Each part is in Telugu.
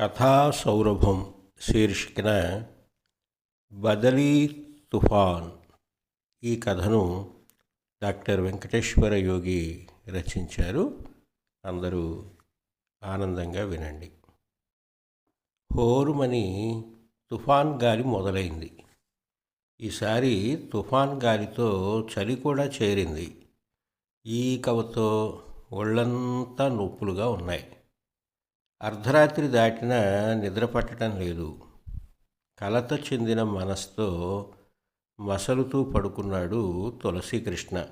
కథా సౌరభం శీర్షికన బదలీ తుఫాన్ ఈ కథను డాక్టర్ వెంకటేశ్వర యోగి రచించారు. అందరూ ఆనందంగా వినండి. హోరుమని తుఫాన్ గాలి మొదలైంది. ఈసారి తుఫాన్ గాలితో చలి కూడా చేరింది. ఈ కవతో ఒళ్ళంతా నొప్పులుగా ఉన్నాయి. అర్ధరాత్రి దాటినా నిద్ర పట్టడం లేదు. కలత చెందిన మనస్తో మసలుతూ పడుకున్నాడు తులసీకృష్ణ.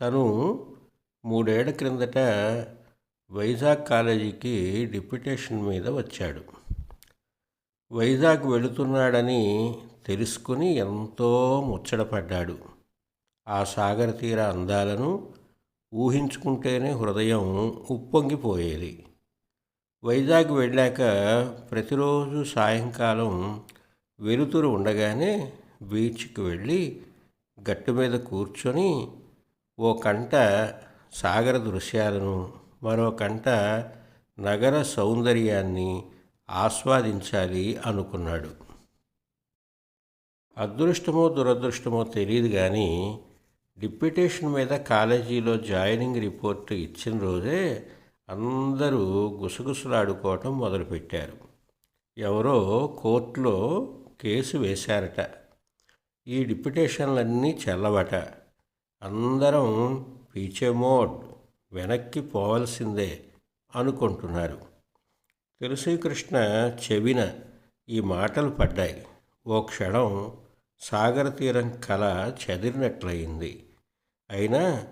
తను మూడేళ్ళ క్రిందట వైజాగ్ కాలేజీకి డిప్యుటేషన్ మీద వచ్చాడు. వైజాగ్ వెళుతున్నాడని తెలుసుకుని ఎంతో ముచ్చటపడ్డాడు. ఆ సాగర తీర అందాలను ఊహించుకుంటేనే హృదయం ఉప్పొంగిపోయేది. వైజాగ్ వెళ్ళాక ప్రతిరోజు సాయంకాలం వెలుతురు ఉండగానే బీచ్కి వెళ్ళి గట్టు మీద కూర్చొని ఓ కంట సాగర దృశ్యాలను మరో కంట నగర సౌందర్యాన్ని ఆస్వాదించాలి అనుకున్నాడు. అదృష్టమో దురదృష్టమో తెలియదు కానీ డిప్యుటేషన్ మీద కాలేజీలో జాయినింగ్ రిపోర్ట్ ఇచ్చిన రోజే అందరూ గుసగుసలాడుకోవటం మొదలుపెట్టారు. ఎవరో కోర్టులో కేసు వేశారట. ఈ డిప్యుటేషన్లన్నీ చెల్లవట. అందరం పీచేమోడ్ వెనక్కి పోవలసిందే అనుకుంటున్నారు. తులసీకృష్ణ చెవిన ఈ మాటలు పడ్డాయి. ఓ క్షణం సాగర తీరం కల చెదిరినట్లయింది. అయినా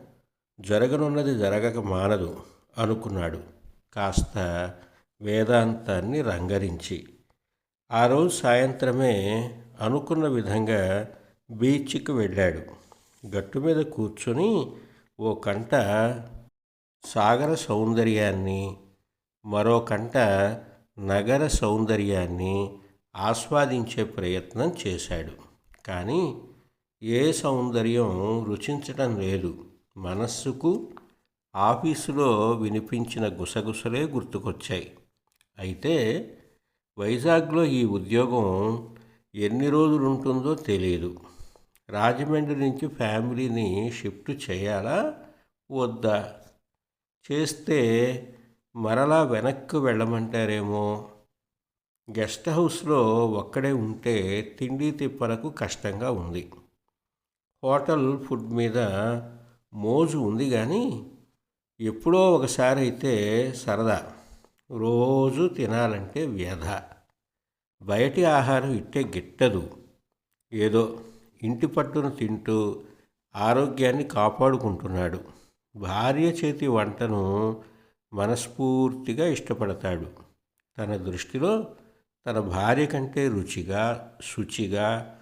జరగనున్నది జరగక మానదు. అనుకున్నాడు. కాస్త వేదాంతాన్ని రంగరించి. ఆ రోజు సాయంత్రమే అనుకున్న విధంగా బీచ్కి వెళ్ళాడు. గట్టు మీద కూర్చొని ఓ కంట సాగర సౌందర్యాన్ని మరో కంట నగర సౌందర్యాన్ని ఆస్వాదించే ప్రయత్నం చేశాడు. కానీ ఏ సౌందర్యం రుచించటం లేదు. మనస్సుకు ఆఫీసులో వినిపించిన గుసగుసలే గుర్తుకొచ్చాయి. అయితే వైజాగ్లో ఈ ఉద్యోగం ఎన్ని రోజులు ఉంటుందో తెలియదు రాజమండ్రి నుంచి ఫ్యామిలీని షిఫ్ట్ చేయాలా? వద్దా? చేస్తే మరలా వెనక్కి వెళ్ళమంటారేమో? గెస్ట్ హౌస్లో ఒక్కడే ఉంటే తిండి తిప్పలకు కష్టంగా ఉంది. హోటల్ ఫుడ్ మీద మోజు ఉంది కానీ ఎప్పుడో ఒకసారి అయితే సరదా. రోజు తినాలంటే వ్యధ. బయటి ఆహారం ఇట్టే గిట్టదు. ఏదో ఇంటి పట్టును తింటూ ఆరోగ్యాన్ని కాపాడుకుంటున్నాడు. భార్య చేతి వంటను మనస్ఫూర్తిగా ఇష్టపడతాడు. తన దృష్టిలో తన భార్య కంటే రుచిగా శుచిగా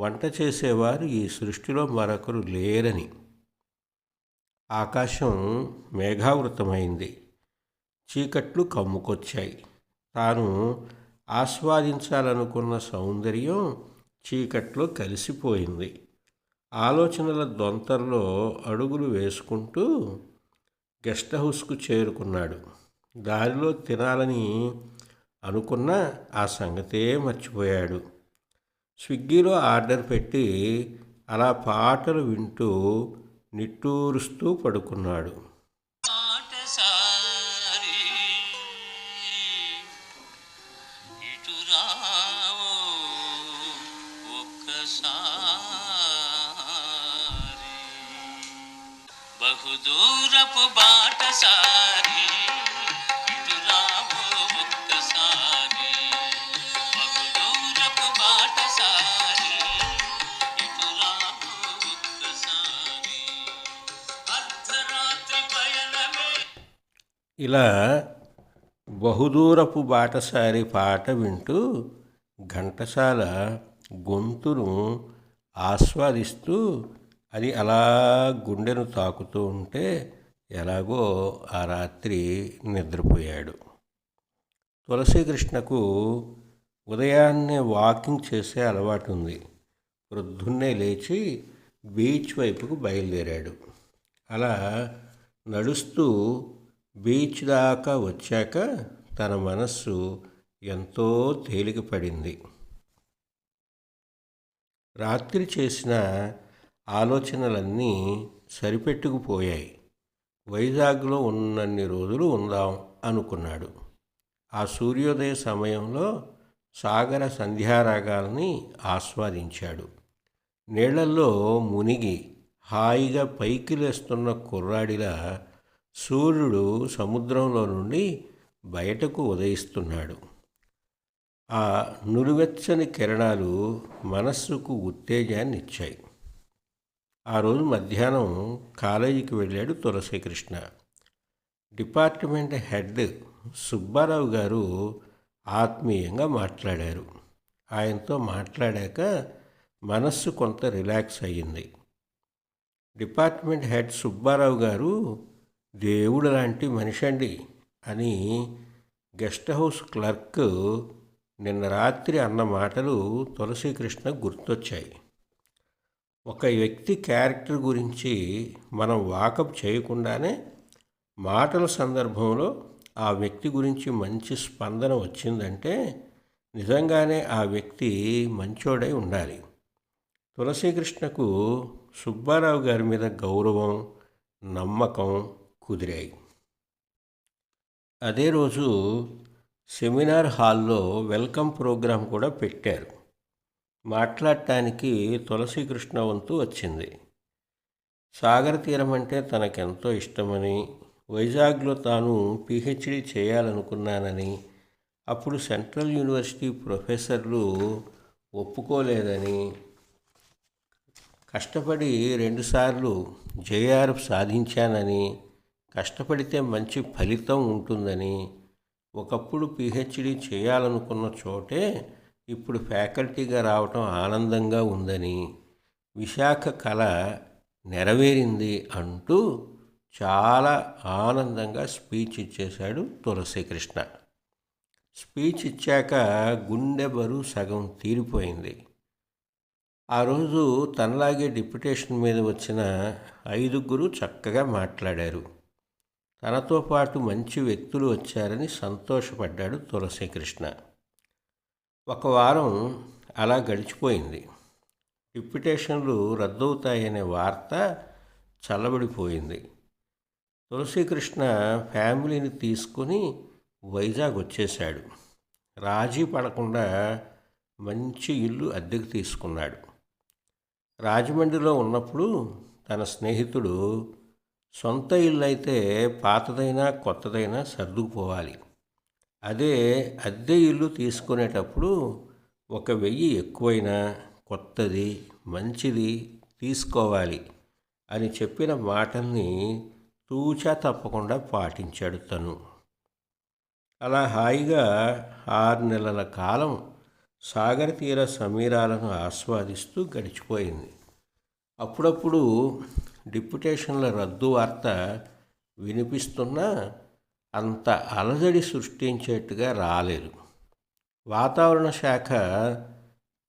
వంట చేసేవారు ఈ సృష్టిలో మరొకరు లేరని. ఆకాశం మేఘావృతమైంది. చీకట్లు కమ్ముకొచ్చాయి. తాను ఆస్వాదించాలనుకున్న సౌందర్యం చీకట్లో కలిసిపోయింది. ఆలోచనల దొంతరలో అడుగులు వేసుకుంటూ గెస్ట్ హౌస్కు చేరుకున్నాడు. దారిలో తినాలని అనుకున్న ఆ సంగతే మర్చిపోయాడు. స్విగ్గీలో ఆర్డర్ పెట్టి అలా పాటలు వింటూ నిట్టూరుస్తూ పడుకున్నాడు. ఇలా బహుదూరపు బాటసారి పాట వింటూ ఘంటసాల గొంతును ఆస్వాదిస్తూ అది అలా గుండెను తాకుతూ ఉంటే ఎలాగో ఆ రాత్రి నిద్రపోయాడు. తులసీకృష్ణకు ఉదయాన్నే వాకింగ్ చేసే అలవాటు ఉంది. ప్రొద్దున్నే లేచి బీచ్ వైపుకు బయలుదేరాడు. అలా నడుస్తూ బీచ్ దాకా వచ్చాక తన మనస్సు ఎంతో తేలికపడింది. రాత్రి చేసిన ఆలోచనలన్నీ సరిపెట్టుకుపోయాయి. వైజాగ్లో ఉన్నన్ని రోజులు ఉందాం అనుకున్నాడు. ఆ సూర్యోదయ సమయంలో సాగర సంధ్యారాగాల్ని ఆస్వాదించాడు. నీళ్ళలో మునిగి హాయిగా పైకి లేస్తున్న కుర్రాడిలా సూర్యుడు సముద్రంలో నుండి బయటకు ఉదయిస్తున్నాడు. ఆ నురువెచ్చని కిరణాలు మనస్సుకు ఉత్తేజాన్ని ఇచ్చాయి. ఆ రోజు మధ్యాహ్నం కాలేజీకి వెళ్ళాడు తులసీకృష్ణ. డిపార్ట్మెంట్ హెడ్ సుబ్బారావు గారు ఆత్మీయంగా మాట్లాడారు. ఆయనతో మాట్లాడాక మనస్సు కొంత రిలాక్స్ అయ్యింది. డిపార్ట్మెంట్ హెడ్ సుబ్బారావు గారు దేవుడు లాంటి మనిషి అండి అని గెస్ట్ హౌస్ క్లర్క్ నిన్న రాత్రి అన్న మాటలు తులసీకృష్ణ గుర్తొచ్చాయి. ఒక వ్యక్తి క్యారెక్టర్ గురించి మనం వాకప్ చేయకుండానే మాటల సందర్భంలో ఆ వ్యక్తి గురించి మంచి స్పందన వచ్చిందంటే నిజంగానే ఆ వ్యక్తి మంచోడై ఉండాలి. తులసీకృష్ణకు సుబ్బారావు గారి మీద గౌరవం నమ్మకం కుదిరాయి. అదే రోజు సెమినార్ హాల్లో వెల్కమ్ ప్రోగ్రాం కూడా పెట్టారు. మాట్లాడటానికి తులసీకృష్ణ వంతు వచ్చింది. సాగర తీరం అంటే తనకెంతో ఇష్టమని వైజాగ్లో తాను పిహెచ్డి చేయాలనుకున్నానని అప్పుడు సెంట్రల్ యూనివర్సిటీ ప్రొఫెసర్లు ఒప్పుకోలేదని కష్టపడి రెండుసార్లు జేఆర్ఎఫ్ సాధించానని కష్టపడితే మంచి ఫలితం ఉంటుందని ఒకప్పుడు పిహెచ్డి చేయాలనుకున్న చోటే ఇప్పుడు ఫ్యాకల్టీగా రావటం ఆనందంగా ఉందని విశాఖ కళ నెరవేరింది అంటూ చాలా ఆనందంగా స్పీచ్ ఇచ్చేశాడు తులసీకృష్ణ. స్పీచ్ ఇచ్చాక గుండె బరువు సగం తీరిపోయింది. ఆ రోజు తనలాగే డిప్యుటేషన్ మీద వచ్చిన ఐదుగురు చక్కగా మాట్లాడారు. తనతో పాటు మంచి వ్యక్తులు వచ్చారని సంతోషపడ్డాడు తులసీకృష్ణ. ఒక వారం అలా గడిచిపోయింది. డిప్యుటేషన్లు రద్దవుతాయనే వార్త చల్లబడిపోయింది. తులసీకృష్ణ ఫ్యామిలీని తీసుకుని వైజాగ్ వచ్చేశాడు. రాజీ పడకుండా మంచి ఇల్లు అద్దెకు తీసుకున్నాడు. రాజమండ్రిలో ఉన్నప్పుడు తన స్నేహితుడు సొంత ఇల్లు అయితే పాతదైనా కొత్తదైనా సర్దుకుపోవాలి. అదే అద్దె ఇల్లు తీసుకునేటప్పుడు ఒక వెయ్యి ఎక్కువైనా కొత్తది మంచిది తీసుకోవాలి అని చెప్పిన మాటల్ని తూచా తప్పకుండా పాటించాడు తను. అలా హాయిగా ఆరు నెలల కాలం సాగర తీర సమీరాలను ఆస్వాదిస్తూ గడిచిపోయింది. అప్పుడప్పుడు డిప్యుటేషన్ల రద్దు వార్త వినిపిస్తున్నా అంత అలజడి సృష్టించేట్టుగా రాలేదు. వాతావరణ శాఖ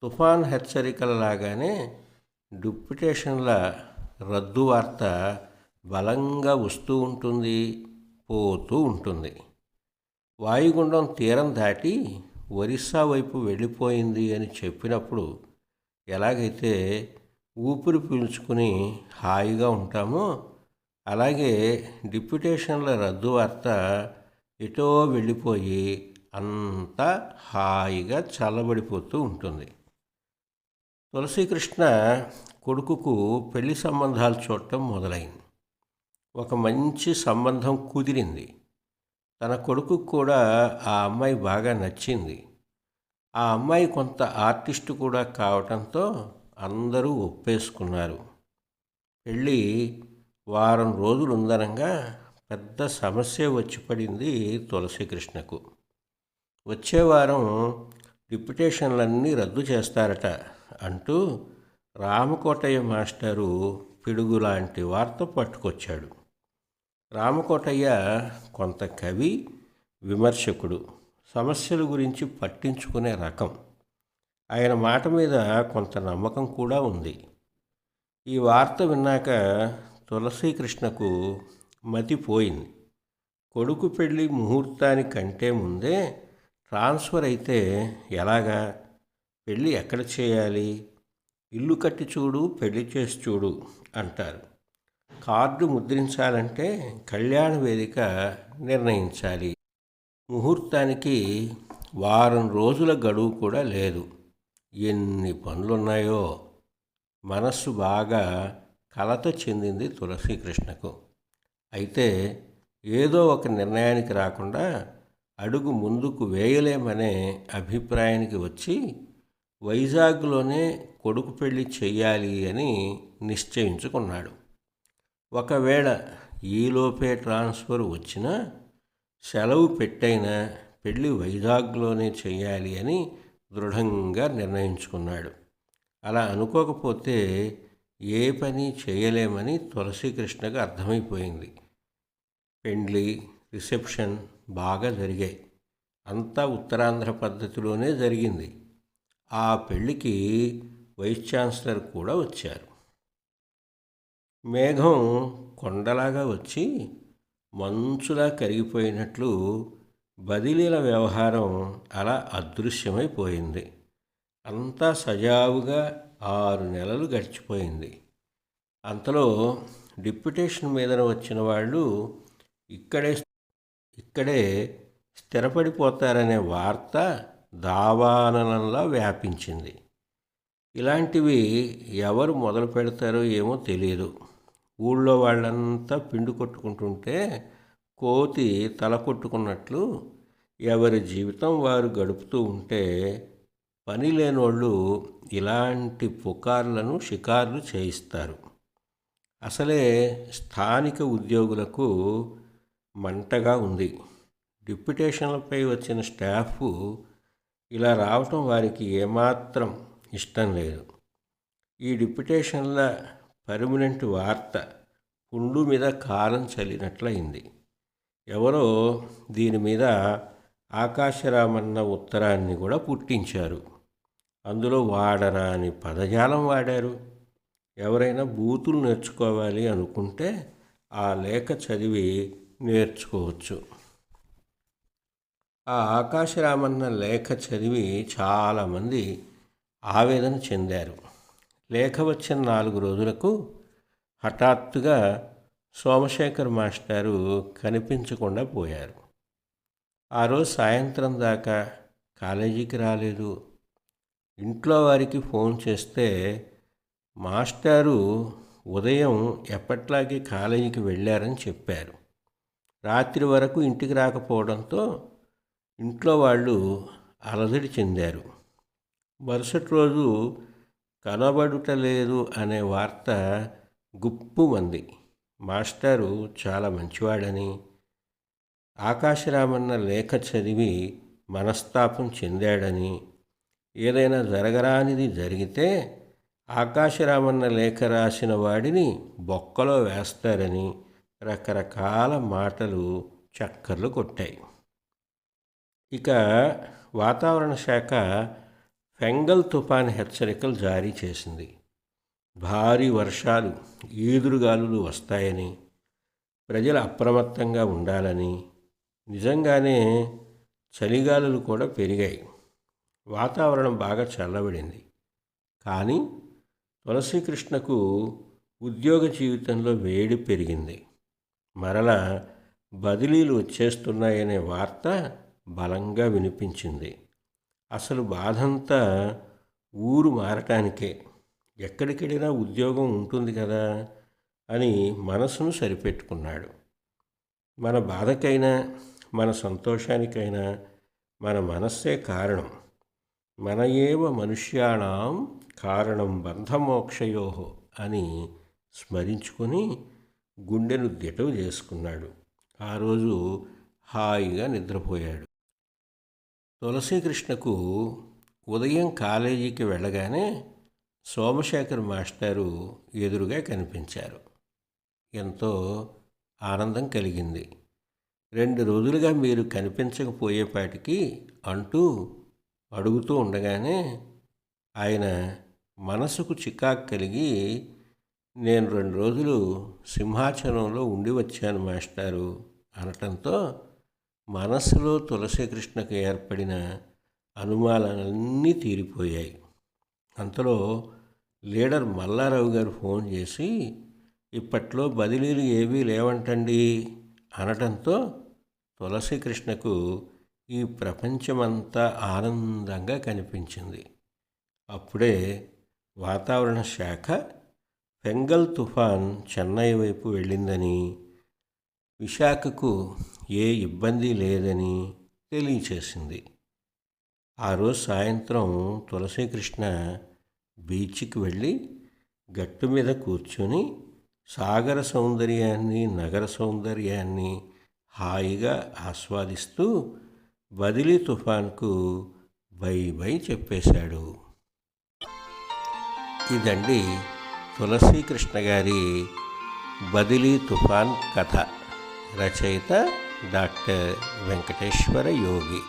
తుఫాన్ హెచ్చరికల లాగానే డిప్యుటేషన్ల రద్దు వార్త బలంగా వస్తూ ఉంటుంది పోతూ ఉంటుంది. వాయుగుండం తీరం దాటి ఒరిస్సా వైపు వెళ్ళిపోయింది అని చెప్పినప్పుడు ఎలాగైతే ఊపిరి పీల్చుకుని హాయిగా ఉంటామో. అలాగే డిప్యుటేషన్ల రద్దు వార్త ఎటో వెళ్ళిపోయి అంతా హాయిగా చల్లబడిపోతూ ఉంటుంది. తులసీకృష్ణ కొడుకుకు పెళ్ళి సంబంధాలు చూడటం మొదలైంది. ఒక మంచి సంబంధం కుదిరింది. తన కొడుకుకు కూడా ఆ అమ్మాయి బాగా నచ్చింది. ఆ అమ్మాయి కొంత ఆర్టిస్టు కూడా కావటంతో అందరూ ఒప్పేసుకున్నారు. పెళ్ళి వారం రోజులు ఉందనంగా పెద్ద సమస్య వచ్చి పడింది తులసీకృష్ణకు. వచ్చే వారం డిప్యుటేషన్లన్నీ రద్దు చేస్తారట అంటూ రామకోటయ్య మాస్టరు పిడుగు లాంటి వార్త పట్టుకొచ్చాడు. రామకోటయ్య కొంత కవి విమర్శకుడు సమస్యల గురించి పట్టించుకునే రకం. ఆయన మాట మీద కొంత నమ్మకం కూడా ఉంది. ఈ వార్త విన్నాక తులసీకృష్ణకు మతిపోయింది కొడుకు పెళ్ళి ముహూర్తానికంటే ముందే ట్రాన్స్ఫర్ అయితే ఎలాగా? పెళ్ళి ఎక్కడ చేయాలి? ఇల్లు కట్టి చూడు పెళ్ళి చేసి చూడు అంటారు. కార్డు ముద్రించాలంటే కళ్యాణ వేదిక నిర్ణయించాలి. ముహూర్తానికి వారం రోజుల గడువు కూడా లేదు. ఎన్ని పనులున్నాయో మనస్సు బాగా కలత చెందింది తులసీకృష్ణకు. అయితే ఏదో ఒక నిర్ణయానికి రాకుండా అడుగు ముందుకు వేయలేమనే అభిప్రాయానికి వచ్చి వైజాగ్లోనే కొడుకు పెళ్ళి చెయ్యాలి అని నిశ్చయించుకున్నాడు. ఒకవేళ ఈలోపే ట్రాన్స్ఫర్ వచ్చినా సెలవు పెట్టైనా పెళ్ళి వైజాగ్లోనే చేయాలి అని దృఢంగా నిర్ణయించుకున్నాడు. అలా అనుకోకపోతే ఏ పని చేయలేమని తులసీకృష్ణకు అర్థమైపోయింది. పెండ్లి రిసెప్షన్ బాగా జరిగాయి. అంతా ఉత్తరాంధ్ర పద్ధతిలోనే జరిగింది. ఆ పెళ్ళికి వైస్ ఛాన్సలర్ కూడా వచ్చారు. మేఘం కొండలాగా వచ్చి మంచులా కరిగిపోయినట్లు బదిలీల వ్యవహారం అలా అదృశ్యమైపోయింది. అంతా సజావుగా ఆరు నెలలు గడిచిపోయింది. అంతలో డిప్యుటేషన్ మీదన వచ్చిన వాళ్ళు ఇక్కడే ఇక్కడే స్థిరపడిపోతారనే వార్త దావాననంలా వ్యాపించింది. ఇలాంటివి ఎవరు మొదలు పెడతారో ఏమో తెలియదు ఊళ్ళో వాళ్ళంతా పిండి కొట్టుకుంటుంటే కోతి తల కొట్టుకున్నట్లు ఎవరి జీవితం వారు గడుపుతూ ఉంటే పని లేనోళ్ళు ఇలాంటి పుకార్లను షికార్లు చేయిస్తారు. అసలే స్థానిక ఉద్యోగులకు మంటగా ఉంది. డిప్యుటేషన్లపై వచ్చిన స్టాఫ్ ఇలా రావటం వారికి ఏమాత్రం ఇష్టం లేదు. ఈ డిప్యుటేషన్ల పర్మనెంట్ వార్త పుండు మీద కాలం చల్లినట్లయింది. ఎవరో దీని మీద ఆకాశరామన్న ఉత్తరాన్ని కూడా పుట్టించారు. అందులో వాడరాని పదజాలం వాడారు. ఎవరైనా బూతులు నేర్చుకోవాలి అనుకుంటే ఆ లేఖ చదివి నేర్చుకోవచ్చు. ఆ ఆకాశరామన్న లేఖ చదివి చాలామంది ఆవేదన చెందారు. లేఖ వచ్చిన నాలుగు రోజులకు హఠాత్తుగా సోమశేఖర్ మాస్టారు కనిపించకుండా పోయారు. ఆ రోజు సాయంత్రం దాకా కాలేజీకి రాలేదు. ఇంట్లో వారికి ఫోన్ చేస్తే మాస్టారు ఉదయం ఎప్పట్లాగే కాలేజీకి వెళ్ళారని చెప్పారు. రాత్రి వరకు ఇంటికి రాకపోవడంతో ఇంట్లో వాళ్ళు అలజడి చెందారు. మరుసటి రోజు కనబడుటలేదు అనే వార్త గుప్పు మంది. మాస్టారు చాలా మంచివాడని. ఆకాశరామన్న లేఖ చదివి మనస్తాపం చెందాడని. ఏదైనా జరగరానిది జరిగితే ఆకాశరామన్న లేఖ రాసిన వాడిని బొక్కలో వేస్తారని రకరకాల మాటలు చక్కర్లు కొట్టాయి. ఇక వాతావరణ శాఖ ఫెంగల్ తుఫాన్ హెచ్చరికలు జారీ చేసింది. భారీ వర్షాలు ఈదురుగాలులు వస్తాయని ప్రజలు అప్రమత్తంగా ఉండాలని నిజంగానే చలిగాలులు కూడా పెరిగాయి. వాతావరణం బాగా చల్లబడింది. కానీ తులసీకృష్ణకు ఉద్యోగ జీవితంలో వేడి పెరిగింది. మరలా బదిలీలు వచ్చేస్తున్నాయనే వార్త బలంగా వినిపించింది. అసలు బాధంతా ఊరు మారటానికే. ఎక్కడికెళ్ళినా ఉద్యోగం ఉంటుంది కదా అని మనసును సరిపెట్టుకున్నాడు. మన బాధకైనా మన సంతోషానికైనా మన మనస్సే కారణం. మన ఏవ మనుష్యాణం కారణం బంధమోక్షయో అని స్మరించుకొని గుండెను దిటవు చేసుకున్నాడు. ఆ రోజు హాయిగా నిద్రపోయాడు. తులసీకృష్ణకు ఉదయం కాలేజీకి వెళ్ళగానే సోమశేఖర్ మాస్టారు ఎదురుగా కనిపించారు. ఎంతో ఆనందం కలిగింది. రెండు రోజులుగా మీరు కనిపించకపోయేపాటికి అంటూ అడుగుతూ ఉండగానే ఆయన మనసుకు చికాకు కలిగి నేను రెండు రోజులు సింహాచలంలో ఉండి వచ్చాను మాస్టారు అనటంతో మనస్సులో తులసీకృష్ణకు ఏర్పడిన అనుమానాలన్నీ తీరిపోయాయి. అంతలో లీడర్ మల్లారావు గారు ఫోన్ చేసి ఇప్పట్లో బదిలీలు ఏవీ లేవంటండి అనటంతో తులసీకృష్ణకు ఈ ప్రపంచమంతా ఆనందంగా కనిపించింది. అప్పుడే వాతావరణ శాఖ ఫెంగల్ తుఫాన్ చెన్నై వైపు వెళ్ళిందని విశాఖకు ఏ ఇబ్బంది లేదని తెలియచేసింది. ఆ రోజు సాయంత్రం తులసీకృష్ణ బీచ్కి వెళ్ళి గట్టు మీద కూర్చొని సాగర సౌందర్యాన్ని నగర సౌందర్యాన్ని హాయిగా ఆస్వాదిస్తూ బదిలీ తుఫాన్కు బై బై చెప్పేశాడు. ఇదండి తులసీకృష్ణ గారి బదిలీ తుఫాన్ కథ. రచయిత డాక్టర్ వెంకటేశ్వర యోగి.